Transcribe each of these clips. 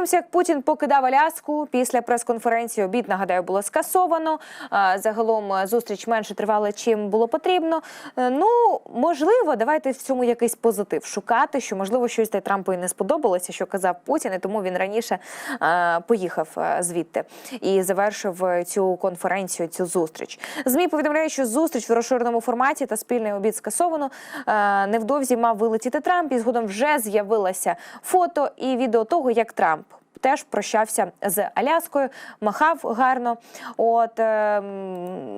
Подивимося, як Путін покидав Аляску після прес-конференції. Обід нагадаю було скасовано. Загалом е, зустріч менше тривала, чим було потрібно. Е, Ну можливо, давайте в цьому якийсь позитив шукати, що можливо щось й Трампу і не сподобалося, що казав Путін, і тому він раніше поїхав е, звідти і завершив цю конференцію, цю зустріч. Змі повідомляють, що зустріч в розширеному форматі та спільний обід скасовано. Невдовзі мав вилетіти Трамп, і згодом вже з'явилося фото і відео того, як Трамп. Теж прощався з Аляскою, махав гарно. От е,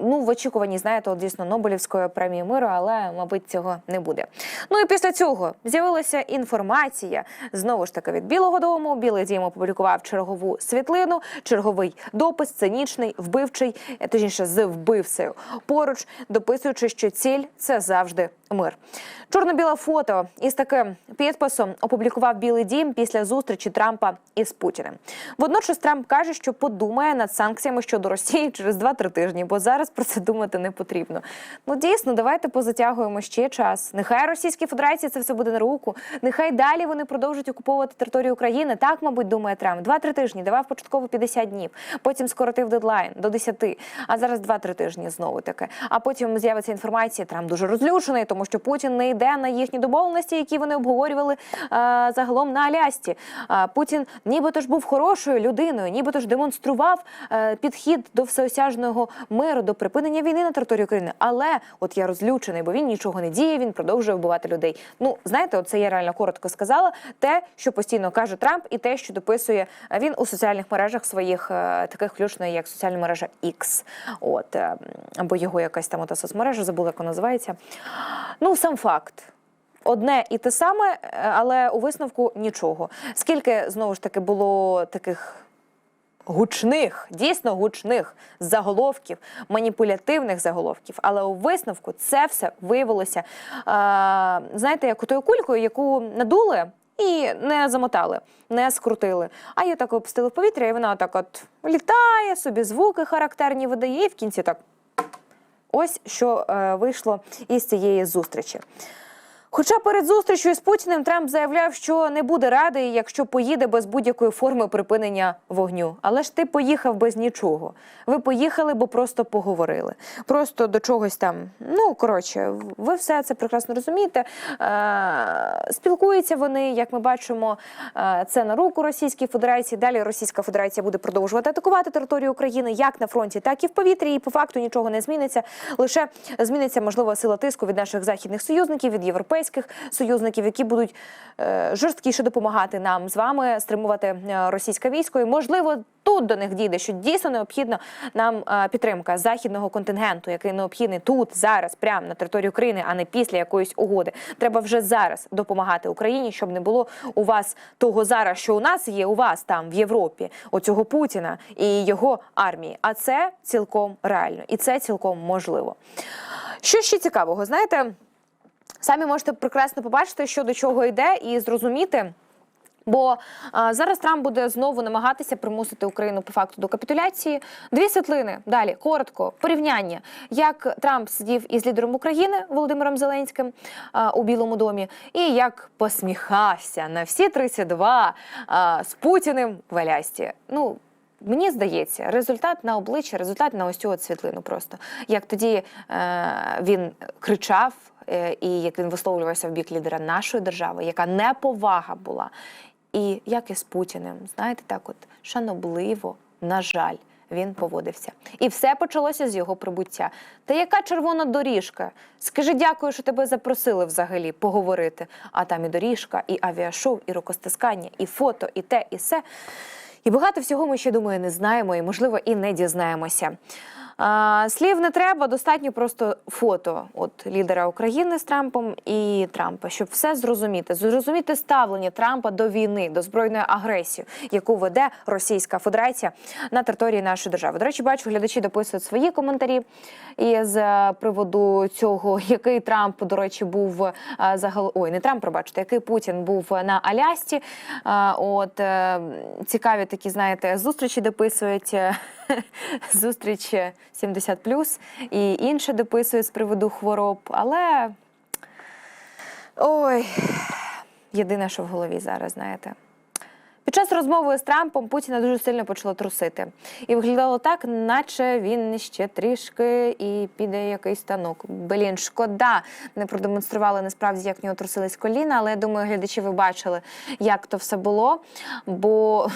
ну в очікуванні, знаєте, от дійсно Нобелівської премії миру, але мабуть цього не буде. Ну і після цього з'явилася інформація знову ж таки від Білого Дому. Білий дім опублікував чергову світлину, черговий допис, цинічний, вбивчий, е, точніше з вбивцею поруч, дописуючи, що ціль це завжди мир. Чорно-біле фото із таким підписом опублікував Білий Дім після зустрічі Трампа із Путіним. Водночас Трамп каже, що подумає над санкціями щодо Росії через 2-3 тижні, бо зараз про це думати не потрібно. Ну дійсно, давайте позатягуємо ще час. Нехай Російській Федерації це все буде на руку. Нехай далі вони продовжують окуповувати територію України. Так, мабуть, думає Трамп. 2-3 тижні давав початково 50 днів. Потім скоротив дедлайн до 10, а зараз 2-3 тижні знову таке. А потім з'явиться інформація. Трамп дуже розлючений, тому що Путін не йде на їхні домовленості, які вони обговорювали е, загалом на Алясці. Е, Путін нібито ж був хорошою людиною, нібито ж демонстрував е, підхід до всеосяжного миру, до припинення війни на території України. Але от я розлючений, бо він нічого не діє, він продовжує вбивати людей. Ну знаєте, оце я реально коротко сказала. Те, що постійно каже Трамп, і те, що дописує е, він у соціальних мережах своїх е, таких включно, як соціальна мережа X. От е, або його якась там ота соцмережа, забула, як вона називається. Ну, сам факт. Одне і те саме, е, але у висновку нічого. Скільки знову ж таки було таких гучних, дійсно гучних заголовків, маніпулятивних заголовків, але у висновку це все виявилося, е, знаєте, як тою кулькою, яку надули. І не замотали, не скрутили, а її так опустили в повітря, і вона так от літає собі, звуки характерні видає, і в кінці так Ось що е, вийшло із цієї зустрічі. Хоча перед зустрічю з Путіним Трамп заявляв, що не буде радий, якщо поїде без будь-якої форми припинення вогню. Але ж ти поїхав без нічого. Ви поїхали, бо просто поговорили. Просто до чогось там. Ну коротше, ви все це прекрасно розумієте. Е, спілкуються вони, як ми бачимо, е, це на руку Російській Федерації. Далі Російська Федерація буде продовжувати атакувати територію України як на фронті, так і в повітрі. І по факту нічого не зміниться. Лише зміниться можливо сила тиску від наших західних союзників, від європейських союзників, які будуть е, жорсткіше допомагати нам з вами стримувати е, російське військо. І можливо тут до них дійде, що дійсно необхідна нам е, підтримка західного контингенту, який необхідний тут зараз, прямо на території України, а не після якоїсь угоди. Треба вже зараз допомагати Україні, щоб не було у вас того зараз, що у нас є у вас там в Європі, оцього Путіна і його армії. А це цілком реально і це цілком можливо. Що ще цікавого, знаєте? Самі можете прекрасно побачити, що до чого йде, і зрозуміти. Бо а, зараз Трамп буде знову намагатися примусити Україну по факту до капітуляції. Дві світлини далі коротко порівняння, як Трамп сидів із лідером України Володимиром Зеленським а, у Білому домі, і як посміхався на всі 32 а, з Путіним в Алясці. Ну Мені здається, результат на обличчя, результат на ось цю от світлину. Просто як тоді е, він кричав, е, і як він висловлювався в бік лідера нашої держави, яка неповага була. І як і з Путіним, знаєте, так от шанобливо, на жаль, він поводився. І все почалося з його прибуття. Та яка червона доріжка? Скажи дякую, що тебе запросили взагалі поговорити. А там і доріжка, і авіашоу, і рукостискання, і фото, і те, і все. І багато всього ми ще думаю не знаємо, і можливо і не дізнаємося. Слів не треба, достатньо просто фото от лідера України з Трампом і Трампа, щоб все зрозуміти, зрозуміти ставлення Трампа до війни, до збройної агресії, яку веде Російська Федерація на території нашої держави. До речі, бачу, глядачі дописують свої коментарі із е, приводу цього, який Трамп, до речі, був е, загал... Ой, не Трамп, пробачте, який Путін був на Алясці. Е, От е, цікаві такі, знаєте, зустрічі дописують. Зустріч 70+, і інше дописують з приводу хвороб. Але ой, єдине, що в голові зараз, знаєте. Під час розмови з Трампом Путіна дуже сильно почало трусити. І виглядало так, наче він ще трішки і піде якийсь станок. Блін, шкода. Не продемонстрували насправді, як в нього трусились коліна, але я думаю, глядачі ви бачили, як то все було. Бо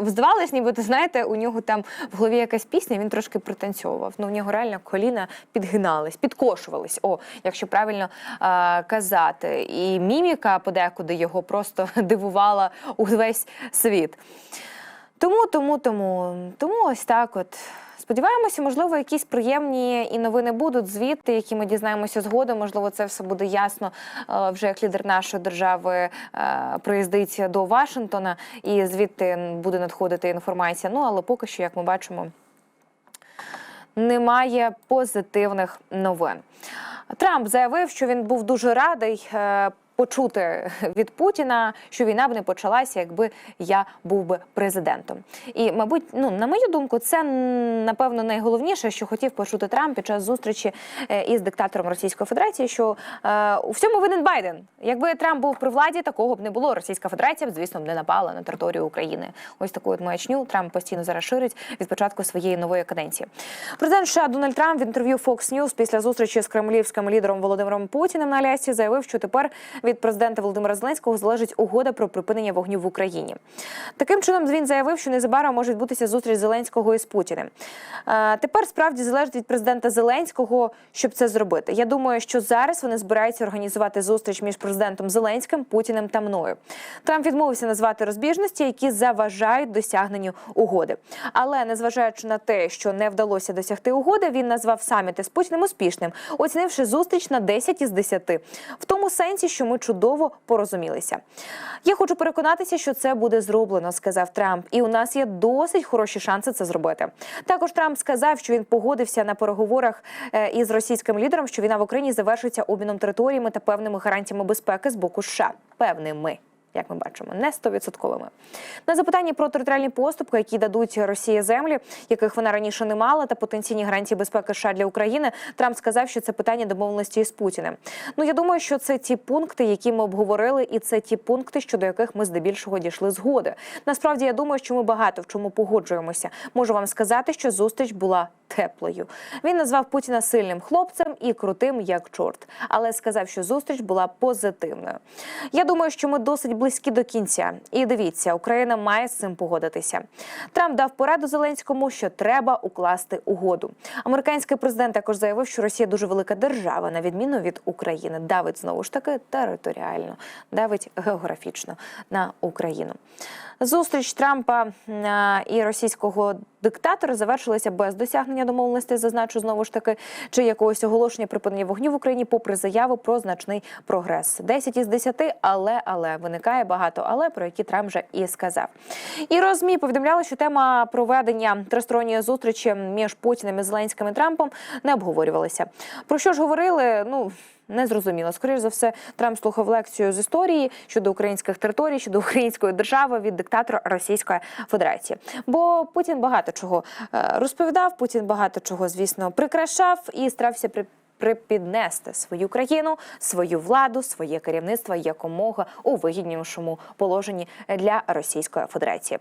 здавалось, ніби ти знаєте, у нього там в голові якась пісня, він трошки пританцьовував. Ну, в нього реально коліна підгинались, підкошувались. О, якщо правильно а, казати. І міміка подекуди його просто дивувала увесь світ. Тому, тому, тому, тому ось так от. Сподіваємося, можливо, якісь приємні і новини будуть звідти, які ми дізнаємося згодом. Можливо, це все буде ясно е, вже як лідер нашої держави е, приїздить до Вашингтона, і звідти буде надходити інформація. Ну але поки що, як ми бачимо, немає позитивних новин. Трамп заявив, що він був дуже радий. Почути від Путіна, що війна б не почалася, якби я був би президентом. І, мабуть, ну на мою думку, це напевно найголовніше, що хотів почути Трамп під час зустрічі е, із диктатором Російської Федерації. Що е, у всьому винен Байден. Якби Трамп був при владі, такого б не було. Російська Федерація б, звісно, б не напала на територію України. Ось таку от маячню Трамп постійно зараз ширить від початку своєї нової каденції. Президент США Дональд Трамп в інтерв'ю Fox News після зустрічі з кремлівським лідером Володимиром Путіним на Алясці заявив, що тепер від президента Володимира Зеленського залежить угода про припинення вогню в Україні. Таким чином він заявив, що незабаром може відбутися зустріч Зеленського із Путіним. Е, Тепер справді залежить від президента Зеленського, щоб це зробити. Я думаю, що зараз вони збираються організувати зустріч між президентом Зеленським, Путіним та мною. Трамп відмовився назвати розбіжності, які заважають досягненню угоди. Але незважаючи на те, що не вдалося досягти угоди, він назвав саміти з Путіним успішним, оцінивши зустріч на 10 із 10. в тому сенсі, що ми чудово порозумілися. Я хочу переконатися, що це буде зроблено, сказав Трамп, і у нас є досить хороші шанси це зробити. Також Трамп сказав, що він погодився на переговорах е, із російським лідером, що війна в Україні завершиться обміном територіями та певними гарантіями безпеки з боку США. Певними. Як ми бачимо, не стовідсотковими. На запитання про територіальні поступки, які дадуть Росії землі, яких вона раніше не мала, та потенційні гарантії безпеки США для України, Трамп сказав, що це питання домовленості із Путіним. Ну я думаю, що це ті пункти, які ми обговорили, і це ті пункти, щодо яких ми здебільшого дійшли згоди. Насправді я думаю, що ми багато в чому погоджуємося. Можу вам сказати, що зустріч була теплою. Він назвав Путіна сильним хлопцем і крутим як чорт, але сказав, що зустріч була позитивною. Я думаю, що ми досить близькі до кінця. І дивіться, Україна має з цим погодитися. Трамп дав пораду Зеленському, що треба укласти угоду. Американський президент також заявив, що Росія дуже велика держава, на відміну від України. Давить знову ж таки територіально, давить географічно на Україну. Зустріч Трампа і російського диктатора завершилася без досягнення домовленостей, зазначу знову ж таки, чи якогось оголошення припинення вогню в Україні, попри заяву про значний прогрес. 10 із 10, але але виникає багато, але про які Трамп вже і сказав. І розмі повідомляли, що тема проведення тристоронньої зустрічі між Путіним і Зеленським і Трампом не обговорювалася. Про що ж говорили? Ну. Не зрозуміло. Скоріше за все, Трамп слухав лекцію з історії щодо українських територій, щодо української держави від диктатора Російської Федерації. Бо Путін багато чого е, розповідав, Путін багато чого, звісно, прикрашав і старався при. Припіднести свою країну, свою владу, своє керівництво якомога у вигіднішому положенні для Російської Федерації.